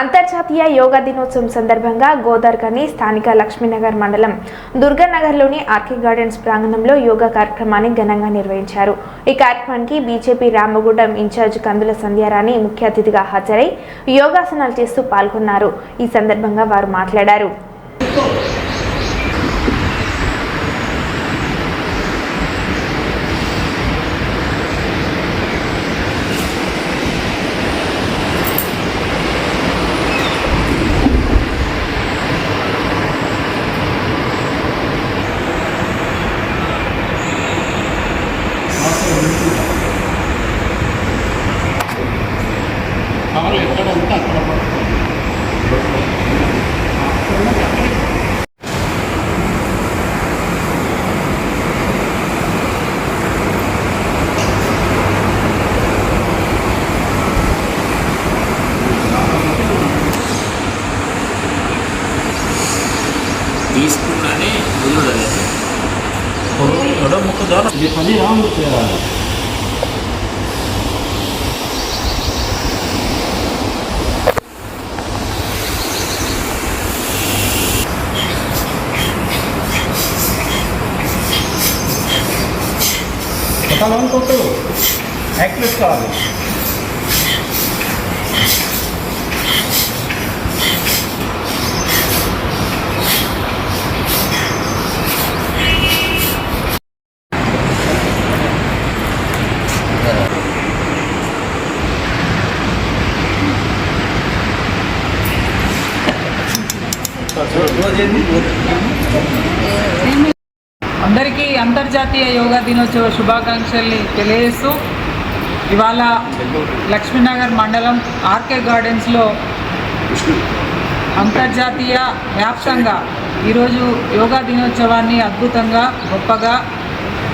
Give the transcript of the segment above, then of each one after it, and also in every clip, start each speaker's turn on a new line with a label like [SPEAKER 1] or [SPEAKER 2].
[SPEAKER 1] అంతర్జాతీయ యోగా దినోత్సవం సందర్భంగా గోదార్కని స్థానిక లక్ష్మీనగర్ మండలం దుర్గానగర్లోని ఆర్కే గార్డెన్స్ ప్రాంగణంలో యోగా కార్యక్రమాన్ని ఘనంగా నిర్వహించారు. ఈ కార్యక్రమానికి బీజేపీ రామగుండం ఇన్ఛార్జ్ కందుల సంధ్యారాణి ముఖ్య అతిథిగా హాజరై యోగాసనాలు చేస్తూ పాల్గొన్నారు. ఈ సందర్భంగా వారు మాట్లాడారు.
[SPEAKER 2] తీసుకున్నానే వదలలేదు
[SPEAKER 3] ఎడో ముక్క ద్వారా ఇది పని రాములు చేయాలి তাহলে অন্তত এক প্লেট খাওয়া Gracias.
[SPEAKER 4] అందరికీ అంతర్జాతీయ యోగా దినోత్సవ శుభాకాంక్షల్ని తెలియజేస్తూ ఇవాళ లక్ష్మీనగర్ మండలం ఆర్కే గార్డెన్స్లో అంతర్జాతీయ వ్యాప్తంగా ఈరోజు యోగా దినోత్సవాన్ని అద్భుతంగా గొప్పగా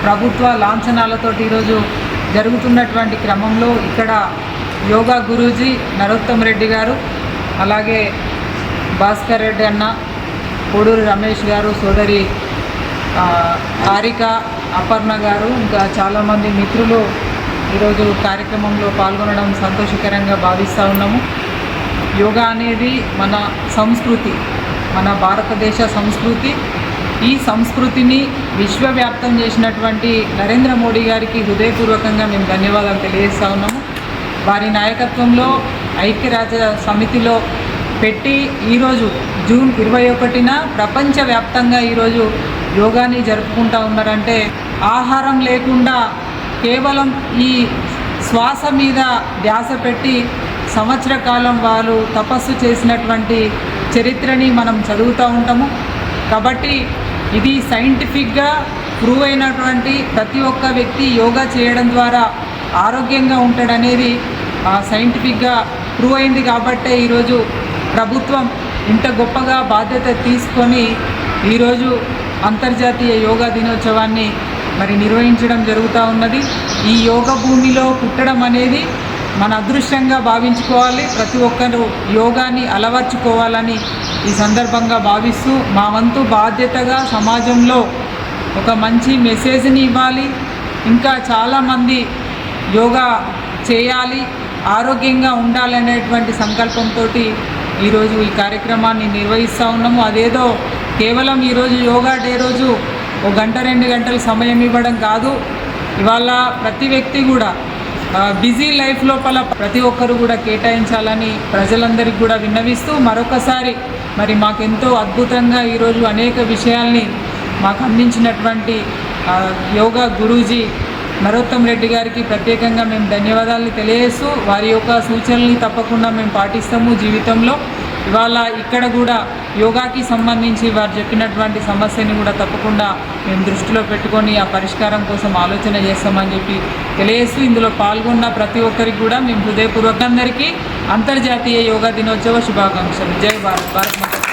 [SPEAKER 4] ప్రభుత్వ లాంఛనాలతోటి ఈరోజు జరుగుతున్నటువంటి క్రమంలో ఇక్కడ యోగా గురూజీ నరోత్తమ్ రెడ్డి గారు అలాగే భాస్కర్ రెడ్డి అన్న కోడూరు రమేష్ గారు సోదరి హారిక అపర్ణ గారు ఇంకా చాలామంది మిత్రులు ఈరోజు కార్యక్రమంలో పాల్గొనడం సంతోషకరంగా భావిస్తూ ఉన్నాము. యోగా అనేది మన సంస్కృతి మన భారతదేశ సంస్కృతి. ఈ సంస్కృతిని విశ్వవ్యాప్తం చేసినటువంటి నరేంద్ర మోడీ గారికి హృదయపూర్వకంగా మేము ధన్యవాదాలు తెలియజేస్తూ ఉన్నాము. వారి నాయకత్వంలో ఐక్యరాజ్య సమితిలో పెట్టి ఈరోజు జూన్ ఇరవై ఒకటిన ప్రపంచవ్యాప్తంగా ఈరోజు యోగాని జరుపుకుంటా ఉన్నారంటే ఆహారం లేకుండా కేవలం ఈ శ్వాస మీద ధ్యాస పెట్టి సంవత్సర కాలం వాళ్ళు తపస్సు చేసినటువంటి చరిత్రని మనం చదువుతూ ఉంటాము. కాబట్టి ఇది సైంటిఫిక్గా ప్రూవ్ అయినటువంటి ప్రతి ఒక్క వ్యక్తి యోగా చేయడం ద్వారా ఆరోగ్యంగా ఉంటాడనేది సైంటిఫిక్గా ప్రూవ్ అయింది కాబట్టే ఈరోజు ప్రభుత్వం ఇంత గొప్పగా బాధ్యత తీసుకొని ఈరోజు అంతర్జాతీయ యోగా దినోత్సవాన్ని మరి నిర్వహించడం జరుగుతూ ఉన్నది. ఈ యోగ భూమిలో పుట్టడం అనేది మన అదృష్టంగా భావించుకోవాలి. ప్రతి ఒక్కరూ యోగాని అలవర్చుకోవాలని ఈ సందర్భంగా భావిస్తూ మా వంతు బాధ్యతగా సమాజంలో ఒక మంచి మెసేజ్ని ఇవ్వాలి. ఇంకా చాలామంది యోగా చేయాలి ఆరోగ్యంగా ఉండాలనేటువంటి సంకల్పంతో ఈరోజు ఈ కార్యక్రమాన్ని నిర్వహిస్తూ ఉన్నాము. అదేదో కేవలం ఈరోజు యోగా డే రోజు ఒక గంట రెండు గంటల సమయం ఇవ్వడం కాదు. ఇవాళ ప్రతి వ్యక్తి కూడా బిజీ లైఫ్ లోపల ప్రతి ఒక్కరు కూడా కేటాయించాలని ప్రజలందరికీ కూడా విన్నవిస్తూ మరొకసారి మరి మాకెంతో అద్భుతంగా ఈరోజు అనేక విషయాల్ని మాకు అందించినటువంటి యోగా గురూజీ నరోత్తం రెడ్డి గారికి ప్రత్యేకంగా మేము ధన్యవాదాలు తెలియజేస్తూ వారి యొక్క సూచనల్ని తప్పకుండా మేము పాటిస్తాము జీవితంలో. ఇవాళ ఇక్కడ కూడా యోగాకి సంబంధించి వారు చెప్పినటువంటి సమస్యని కూడా తప్పకుండా మేము దృష్టిలో పెట్టుకొని ఆ పరిష్కారం కోసం ఆలోచన చేస్తామని చెప్పి తెలియజేస్తూ ఇందులో పాల్గొన్న ప్రతి ఒక్కరికి కూడా మేము హృదయపూర్వకందరికీ అంతర్జాతీయ యోగా దినోత్సవ శుభాకాంక్షలు. జై భారత్. భారత్